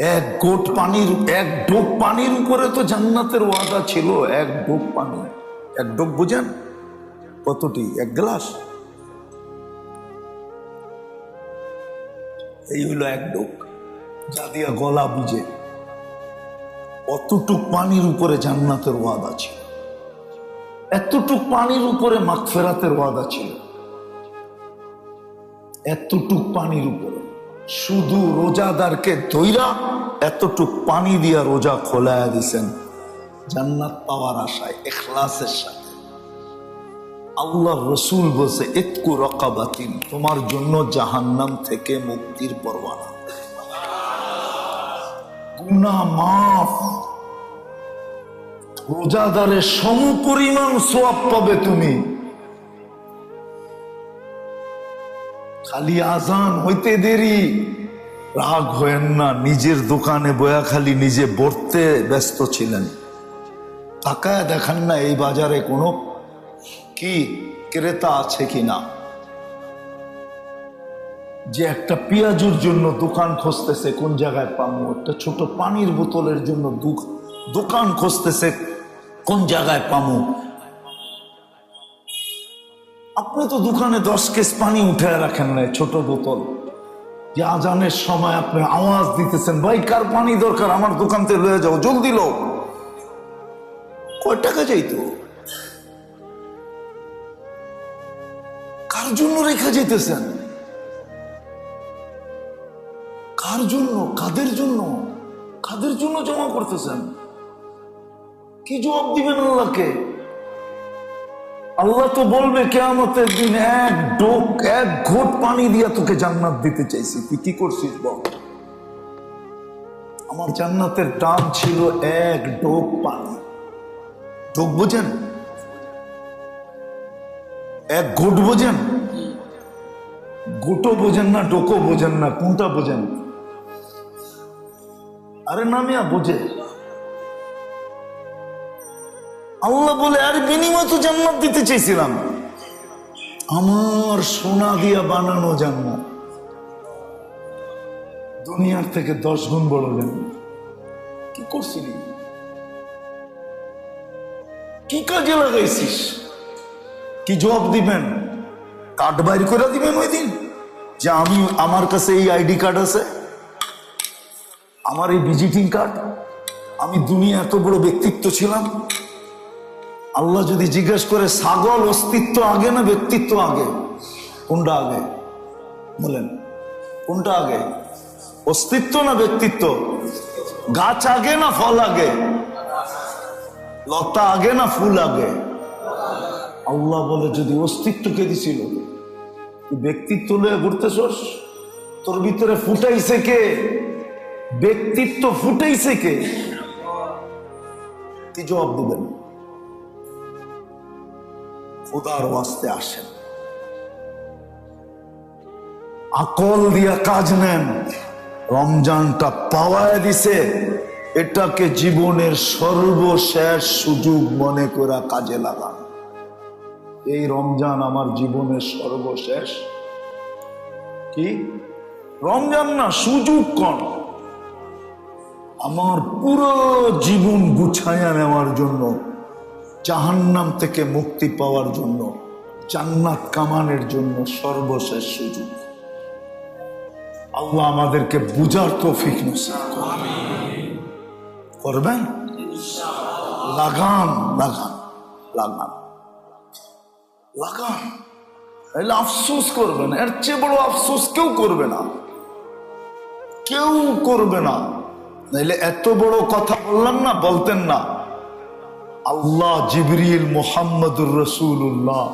এক গোট পানির, এক ডোক পানির উপরে তো জান্নাতের ওয়াদা ছিল, এক ডোক পানি। এক ডোক বুঝেন? কতটি? এক গ্লাস? এই হলো এক ডোক যা দিয়া গলা বুঝে। অতটুক পানির উপরে জান্নাতের ওয়াদা ছিল। এতটুক পানির উপরে মাগফেরাতের ওয়াদা ছিল। এতটুক পানির উপরে। শুধু রোজাদারকে ধৈরা এতটুক পানি দিয়া রোজা খোলায়া দিছেন। জান্নাত পাওয়ার আশায়, এখলাসের সাথে। আল্লাহ রসুল বলছে এতকু রকাবাতিন, তোমার জন্য জাহান্নাম থেকে মুক্তির পরওয়ানা গুনা মাফ। রোজাদারের সমপরিমাণ সোয়াব পাবে তুমি। খালি আজান হইতে দেরি। রাগ হয়েন না, নিজের দোকানে বয়া খালি নিজে বর্তে ব্যস্ত ছিলেন। তাকায় দেখান না এই বাজারে কোনো কি ক্রেতা আছে কিনা। যে একটা পেঁয়াজুর জন্য দোকান খুঁজতেছে, কোন জায়গায় পামু একটা ছোট পানির বোতলের জন্য দোকান খুঁজতেছে, কোন জায়গায় পাবো? আপনি তো দোকানে দশ কেস পানি উঠে রাখেন না ছোট বোতল। যে আজানের সময় আপনি আওয়াজ দিতেছেন, ভাই, কার পানি দরকার? আমার দোকান থেকে লয়ে যাও, জলদি লো কয় টাকা যাইতো কার জন্য রেখা যেতেছেন? কার জন্য? কাদের জন্য? কাদের জন্য জমা করতেছেন? কি জবাব দিবেন আল্লাহকে? আল্লাহ তো বলবে, কেয়ামতের দিন এক ডোক এক ঘোট পানি দিয়া তোকে জান্নাত দিতে চাইছি। তুই কি করছিস বল? আমার জান্নাতের দাম ছিল এক ডোক পানি। ডোক বোঝেন? এক ঘোট বোঝেন? গোটো বোঝেন না ডোকো বোঝেন না, কোনটা বোঝেন? আরে নামিয়া বোঝে। আল্লাহ বলে, আর বিনিময় তো জান্নাত দিতে চেয়েছিলাম। আমার সোনা দিয়া বানানো জান্নাত দুনিয়ার থেকে দশ গুণ বড় কি করছিলি? কি কাজে লাগাইছিস? কি জবাব দিবেন? কার্ড বাইর করে দিবেন ওই দিন? যে আমি আমার কাছে এই আইডি কার্ড আছে, আমার এই ভিজিটিং কার্ড, আমি দুনিয়া এত বড় ব্যক্তিত্ব ছিলাম আল্লাহ যদি জিজ্ঞেস করে, ছাগল অস্তিত্ব আগে না ব্যক্তিত্ব আগে? কোনটা আগে? বলেন, কোনটা আগে? অস্তিত্ব না ব্যক্তিত্ব? গাছ আগে না ফল আগে? লতা আগে না ফুল আগে? আল্লাহ বলে, যদি অস্তিত্বকে দিছিল? তুই ব্যক্তিত্ব লয়ে ঘুরতেছস? তোর ভিতরে ফুটাইছে কে? ব্যক্তিত্ব ফুটাইছে কে? কি জবাব দিবেন? খোদার ওয়াস্তে আসেন। আকল দিয়া কাজ নেন। রমজানটা পাওয়ায় দিছে। এটাকে জীবনের সর্বশেষ সুযোগ মনে করা কাজে লাগান। এই রমজান আমার জীবনের সর্বশেষ। কি? রমজান না, সুযোগ কন। আমার পুরো জীবন গুছাইয়া নেওয়ার জন্য জাহান্নাম থেকে মুক্তি পাওয়ার জন্য, জান্নাত কামানের জন্য সর্বশেষ সুযোগ। আল্লাহ আমাদেরকে বুঝার তৌফিক নসিব করবেন? লাগান লাগান লাগান। লাগান। এলে আফসোস করবেন, এর চেয়ে বড় আফসোস কেউ করবে না। কেউ করবে না। নাইলে এত বড় কথা বললাম না, বলতেন না। আল্লাহ জিবরিল মোহাম্মদুর রসুল্লাহ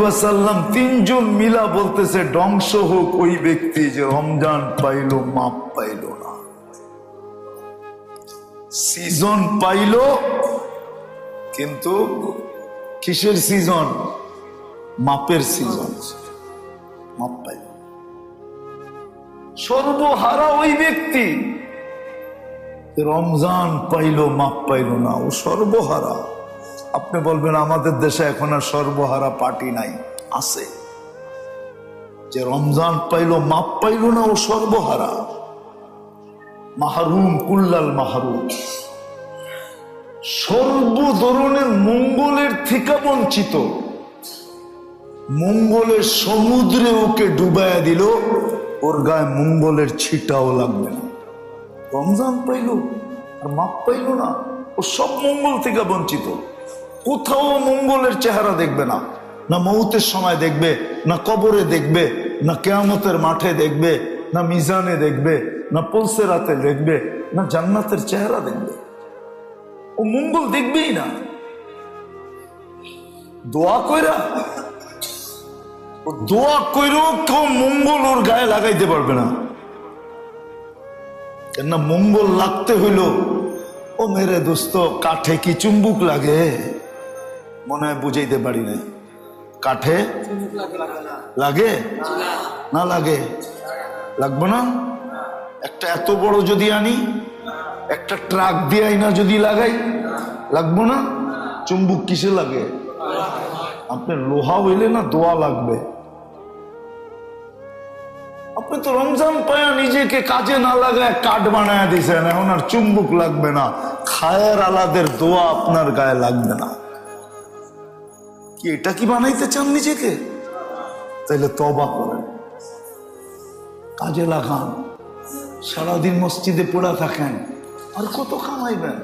ওয়াসাল্লাম তিনজন মিলা বলতেছে ধ্বংস হোক ওই ব্যক্তি যে রমজান পাইলো মাপ পাইলো না। সিজন পাইলো কিন্তু কিসের সিজন মাপের সিজন মাপ পাইল। সর্বহারা ওই ব্যক্তি রমজান পাইলো, মাপ পাইলো না, ও সর্বহারা। আপনি বলবেন, আমাদের দেশে এখন আর সর্বহারা পার্টি নাই, আছে। যে রমজান পাইলো, মাপ পাইলো না, ও সর্বহারা। মাহরুম কুল্লাল মাহরুম। সর্ব ধরনের মঙ্গলের থেকে বঞ্চিত। মঙ্গলের সমুদ্রে ওকে ডুবাইয়া দিল, ওর গায়ে মঙ্গলের ছিটাও লাগবে না। রমজান পাইল আর মাপ পাইল না। ও সব মঙ্গল থেকে বঞ্চিত। কোথাও মঙ্গলের চেহারা দেখবে না। না মৌতের সময় দেখবে, না কবরে দেখবে, না কেয়ামতের মাঠে দেখবে, না মিজানে দেখবে, না পলসে রাতে দেখবে, না জান্নাতের চেহারা দেখবে। ও মঙ্গল দেখবেই না। দোয়া কইরা দোয়া কইরেও কেউ মঙ্গল ওর গায়ে লাগাইতে পারবে না। কেননা মঙ্গল লাগতে হইল। ও মেরে দোস্ত, কাঠে কি চুম্বুক লাগে? মনে হয় বুঝাইতে পারি না কাঠে লাগে? না লাগে। লাগবো না? একটা এত বড় যদি আনি, একটা ট্রাক দিয়ে আইনা যদি লাগাই, লাগবো না? চুম্বুক কিসে লাগে? আপনার লোহা হইলে না দোয়া লাগবে। আপনি তো রমজান পায়া নিজেকে কাজে না লাগায় কাঠ বানায় দিছেন, এখন আর চুম্বুক লাগবে না। খায়ের আলাদের দোয়া আপনার গায়ে লাগবে না। কি, এটা কি বানাইতে চান নিজেকে? তাইলে তবা করেন। কাজে লাগান। সারাদিন মসজিদে পড়া থাকেন, আর কত কামাইবেন?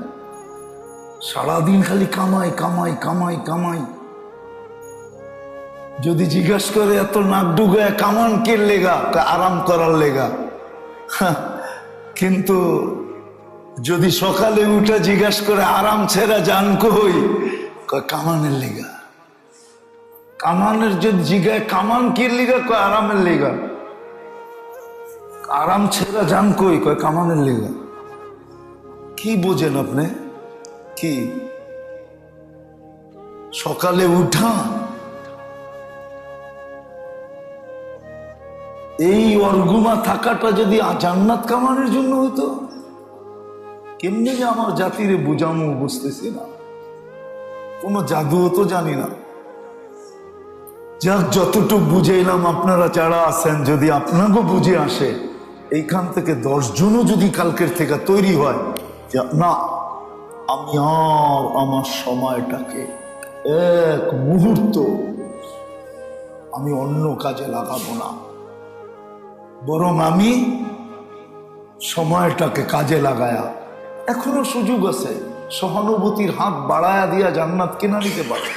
সারাদিন খালি কামাই কামাই কামাই কামাই। যদি জিজ্ঞাস করে এত নাক ডুগায় কামান কে লেগা আরাম করার লেগা। হা, কিন্তু যদি সকালে উঠে জিজ্ঞাস করে আরাম ছেড়া জান কই কামানের লেগা। কামানের যদি জিগায় কামান কি লেগা কয় আরামের লেগা। আরাম ছেড়া জান কই কয় কামানের লেগা। কি বোঝেন আপনি? কি? সকালে উঠা এই অর্গুমা থাকাটা যদি জান্নাত কামানোর জন্য হতো, কেমনি যে আমার জাতিরে বুঝামো বুঝতেছি না। কোনো জাদুও তো জানি না। যাক, যতটুকু বুঝাইলাম, আপনারা যারা আছেন, যদি আপনাকেও বুঝে আসে, এইখান থেকে দশজনও যদি কালকের থেকে তৈরি হয়, যে না, আমি আর আমার সময়টাকে এক মুহূর্ত আমি অন্য কাজে লাগাবো না। বরং আমি সময়টাকে কাজে লাগায়া এখনও সুযোগ আছে, সহানুভূতির হাত বাড়ায়া দিয়া জান্নাত কেনা নিতে পারে।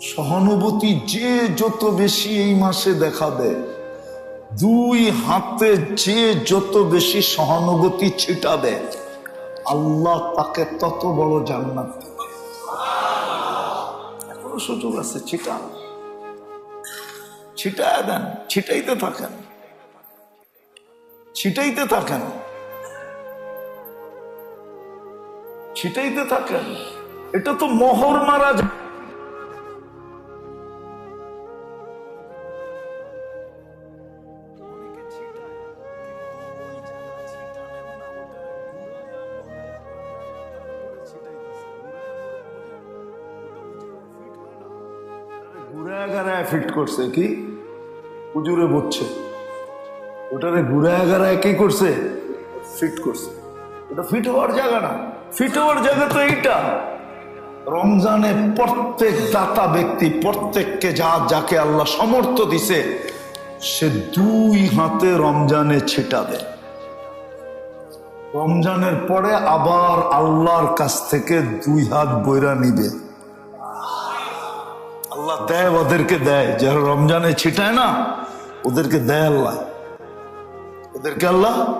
সহানুভূতি যে যত বেশি এই মাসে দেখাবে দুই হাতে যে যত বেশি সহানুভূতি ছিটা ছিটাবে আল্লাহ তাকে তত বড় জান্নাত এখনও সুযোগ আছে, ছিটা। ছিটায় দেন, ছিটাইতে থাকেন। ছিটাইতে থাকেন। ছিটাইতে থাকেন। এটা তো মোহর মারা গারায় ফিট করছে কি? হুজুরে বুঝছে ওটারে ঘুরায় গারায় কি করছে? ফিট করছে। ওটা ফিট হওয়ার জায়গা না। ফিট হওয়ার জায়গা তো এইটা। রমজানে প্রত্যেক দাতা ব্যক্তি, প্রত্যেককে যা, যাকে আল্লাহ সমর্থ দিছে, সে দুই হাতে রমজানে ছিটা দেয় রমজানের পরে আবার আল্লাহর কাছ থেকে দুই হাত বইরা নিবে। আল্লাহ দেয়, ওদেরকে দেয়। যারা রমজানে ছিটায় না ওদেরকে দেয় আল্লাহ। ওদেরকে আল্লাহ?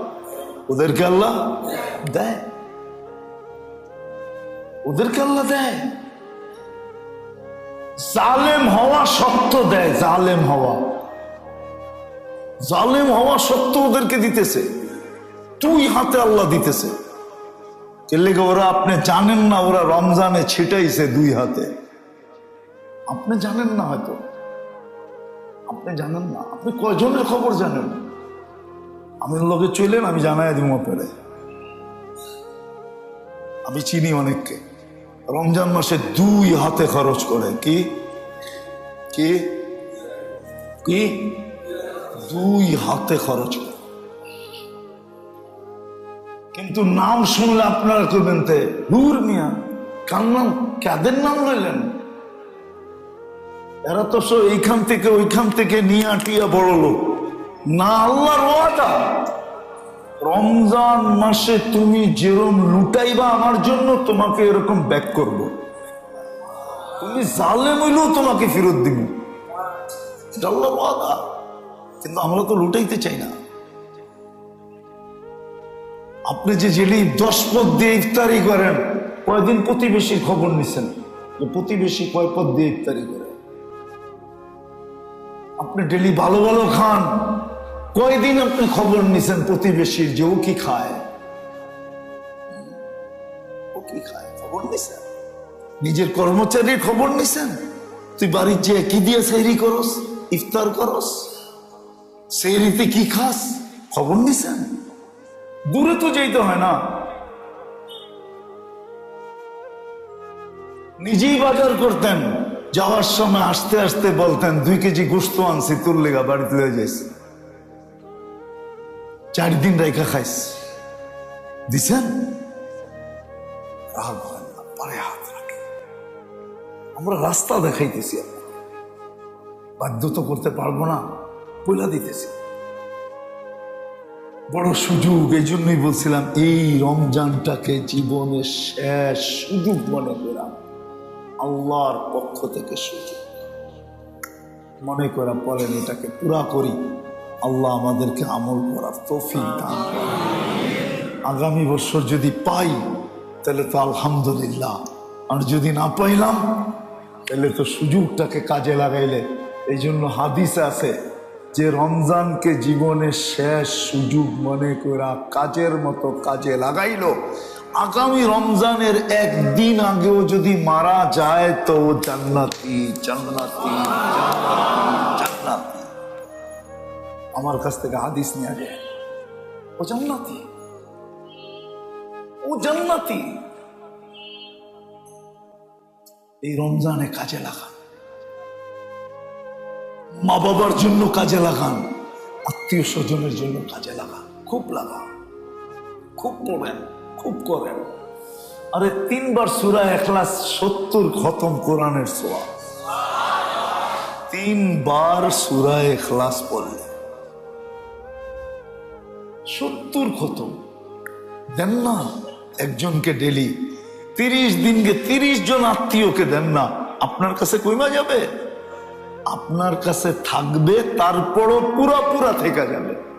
ওদেরকে আল্লাহ? দেয়। ওদেরকে আল্লাহ দেয়। জালেম হওয়া সত্য দেয়, জালেম হওয়া। জালেম হওয়া সত্য ওদেরকে দিতেছে। তুই হাতে আল্লাহ দিতেছে। লেগে ওরা আপনি জানেন না, ওরা রমজানে ছিটাইছে দুই হাতে। আপনি জানেন না হয়তো। আপনি জানেন না। আপনি কয়জনের খবর জানেন? আমি লোকে চলেন আমি জানাই দিব পেরে আমি চিনি অনেককে। রমজান মাসে দুই হাতে খরচ করে। কি? কি? কি? দুই হাতে খরচ করে। কিন্তু নাম শুনলে আপনারা করবেন তে হুর মিয়া, কার নাম? কাদের নাম লইলেন? এরা তো সব এইখান থেকে ওইখান থেকে নিয়ে আটিয়া বড় লোক। না আল্লাহর ওয়াদা। রমজান মাসে তুমি যেরম লুটাইবা আমার জন্য, তোমাকে এরকম ব্যাক করব। তুমি জালেম হইলেও তোমাকে ফেরত দিব। ওয়াদা। কিন্তু আমরা তো লুটাইতে চাই না। আপনি যে জেলি দশ পদ দিয়ে ইফতারি করেন, কয়দিন প্রতিবেশীর খবর নিছেন? যে প্রতিবেশী কয় পদ দিয়ে ইফতারি করে? আপনি ডেলি ভালো ভালো খান। কয়দিন আপনি খবর নিছেন প্রতিবেশীর যে ও কি খায়? ও কি খায়? খবর নিছেন? নিজের কর্মচারীর খবর নিছেন? তুই বাড়ির যে কি দিয়ে সেহরি করস, ইফতার করস, সেহরিতে কি খাস, খবর নিছেন? দূরে তো যেতে হয় না। নিজেই বাজার করতেন। যাওয়ার সময় আসতে আসতে বলতেন, দুই কেজি গোস্ত আনছি, তোর লেগা বাড়িতে লয়ে যাইস চার দিন রেখা খাইস দিছেন আমরা রাস্তা দেখাইতেছি বাধ্য তো করতে পারব না পয়লা দিতেছি। বড় সুযোগ এই জন্যই বলছিলাম, এই রমজানটাকে জীবনের শেষ সুযোগ মনে করা আল্লাহর পক্ষ থেকে সুযোগ মনে করা বলেন, এটাকে পুরা করি। আল্লাহ আমাদেরকে আমল করার তৌফিক দান আগামী বছর যদি পাই, তাহলে তো আলহামদুলিল্লাহ। আর যদি না পাইলাম, তাহলে তো সুযোগটাকে কাজে লাগাইলে। এই জন্য হাদিস আছে যে, রমজানকে জীবনের শেষ সুযোগ মনে করা কাজের মতো কাজে লাগাইলো। আগামী রমজানের একদিন আগেও যদি মারা যায় তো জান্নাতি জান্নাতি জান্নাতি, আমার কাছ থেকে হাদিস নিয়ে আগে। ও জান্নাতি। ও জান্নাতি। এই রমজানে কাজে লাগান। মা বাবার জন্য কাজে লাগান। আত্মীয় স্বজনের জন্য কাজে লাগান। খুব লাগান। খুব পড়েন খুব করেন। আরে তিনবার সুরা একলাস সত্তর খতম কোরআনের সোয়া তিনবার সুরা এখলাস পড়লে। সত্তর খতম। দেন না একজনকে ডেলি তিরিশ দিনকে তিরিশ জন আত্মীয়কে দেন না। আপনার কাছে কইমা যাবে? আপনার কাছে থাকবে, তারপরও পুরা পুরা থেকে যাবে।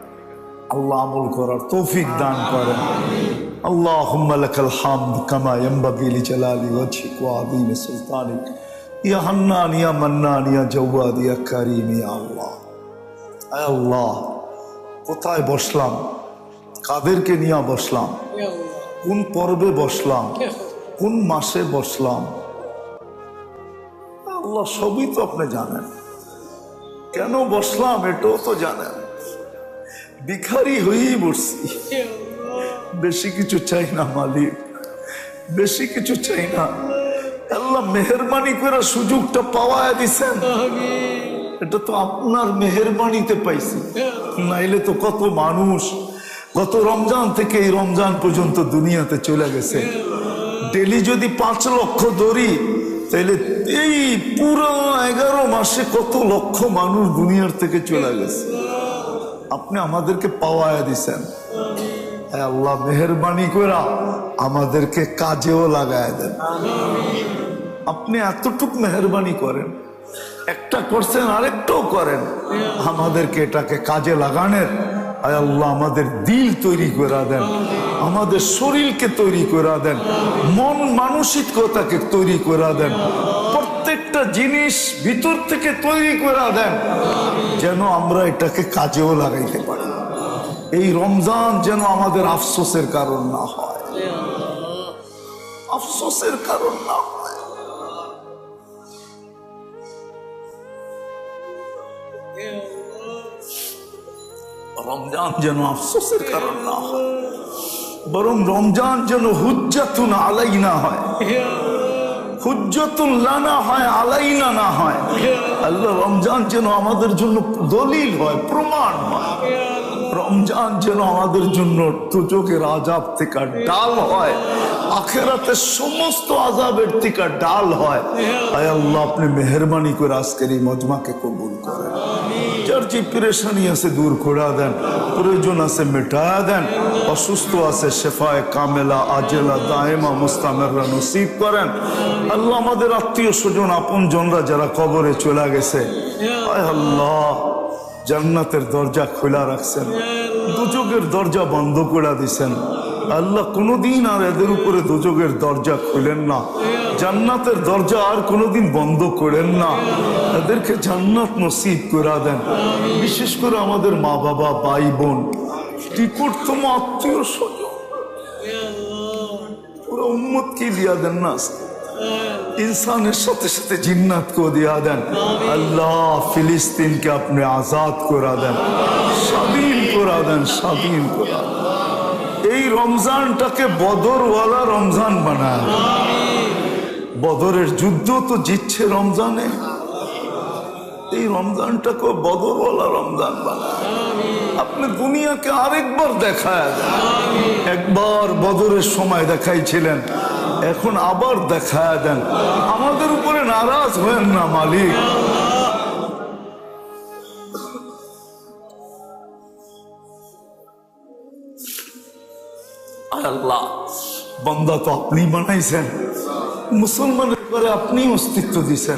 আল্লাহ আমল করার তৌফিক দান করেন اللهم لك الحمد كما ينبغي لجلال وجهك وعظيم سلطانك يا حنان يا منان يا جواد يا كريم يا الله আয় আল্লাহ কোথায় বসলাম কাদেরকে নিয়ে বসলাম কোন পর্বে বসলাম কোন মাসে বসলাম আল্লাহ সবই তো আপনি জানেন কেন বসলাম এটাও তো জানেন ভিখারি হয়েই বসছি বেশি কিছু চাই না মালিক। বেশি কিছু চাই না। আল্লাহ মেহরবানি করে সুযোগটা পাওয়া দিছেন। এটা তো আপনার মেহরবানিতে পাইছি। নাইলে তো কত মানুষ গত রমজান থেকে এই রমজান পর্যন্ত দুনিয়াতে চলে গেছে। ডেলি যদি পাঁচ লক্ষ ধরি তাহলে এই পুরো এগারো মাসে কত লক্ষ মানুষ দুনিয়ার থেকে চলে গেছে। আপনি আমাদেরকে পাওয়ায় দিছেন। আল্লাহ, মেহরবানি করা আমাদেরকে কাজেও লাগায় দেন। আপনি এতটুক মেহরবানি করেন, একটা করছেন, আরেকটাও করেন, আমাদেরকে এটাকে কাজে লাগানের আয় আল্লাহ, আমাদের দিল তৈরি করে দেন, আমাদের শরীরকে তৈরি করে দেন, মন মানসিকতাকে তৈরি করে দেন প্রত্যেকটা জিনিস ভিতর থেকে তৈরি করে দেন, যেন আমরা এটাকে কাজেও লাগাইতে পারি। এই রমজান যেন আমাদের আফসোসের কারণ না হয়। আফসোসের কারণ না হয়। রমজান যেন আফসোসের কারণ না হয়, বরং রমজান যেন হুজ্জাতুন আলাইনা হয়। হুজ্জতুন লানা হয়, আলাইনা না হয়। আল্লাহ রমজান যেন আমাদের জন্য দলিল হয়, প্রমাণ হয়। রমজান যেন আমাদের জন্য তুজকের আজাব থেকে ডাল হয়, আখেরাতে সমস্ত আজাবের থেকে ডাল হয়। আয় আল্লাহ, আপনি মেহরবানি করে আজকের এই মজমাকে কবুল করেন। যে পেরেশানি আছে দূর করে দেন, প্রয়োজন আছে মেটায়া দেন, অসুস্থ আছে শেফায় কামেলা, আজেলা, দায়েমা, মুস্তামেররা নসিব করেন। আল্লাহ আমাদের আত্মীয় স্বজন, আপন জনরা যারা কবরে চলে গেছে আল্লাহ, জান্নাতের দরজা খোলা রাখছেন দুযোগের দরজা বন্ধ করে দিছেন। আল্লাহ কোনোদিন আর এদের উপরে দুযোগের দরজা খুলেন না। জান্নাতের দরজা আর কোনোদিন বন্ধ করেন না। এদেরকে জান্নাত নসিব করে দেন। বিশেষ করে আমাদের মা বাবা ভাই বোন। নিকটতম আত্মীয় স্বজন। পুরো উম্মত কি দিয়া দেন না। ইনসানের সাথে সাথে জিন্নাতকে দিয়া দেন। আল্লাহ ফিলিস্তিনকে আপনি আজাদ করা দেন। স্বাধীন করা দেন স্বাধীন করা এই রমজানটাকে বদরওয়ালা রমজান বানায়। বদরের যুদ্ধ তো জিতছে রমজানে। এই রমজানটা রমজানটাকে বদরওয়ালা রমজান বানায়। আপনি দুনিয়াকে আরেকবার দেখায় একবার বদরের সময় দেখাইছিলেন এখন আবার দেখায় দেন। আমাদের উপরে নারাজ হয়েন না মালিক। আল্লাহ। বন্দা তো আপনি বানাইছেন। মুসলমানের করে আপনি অস্তিত্ব দিছেন।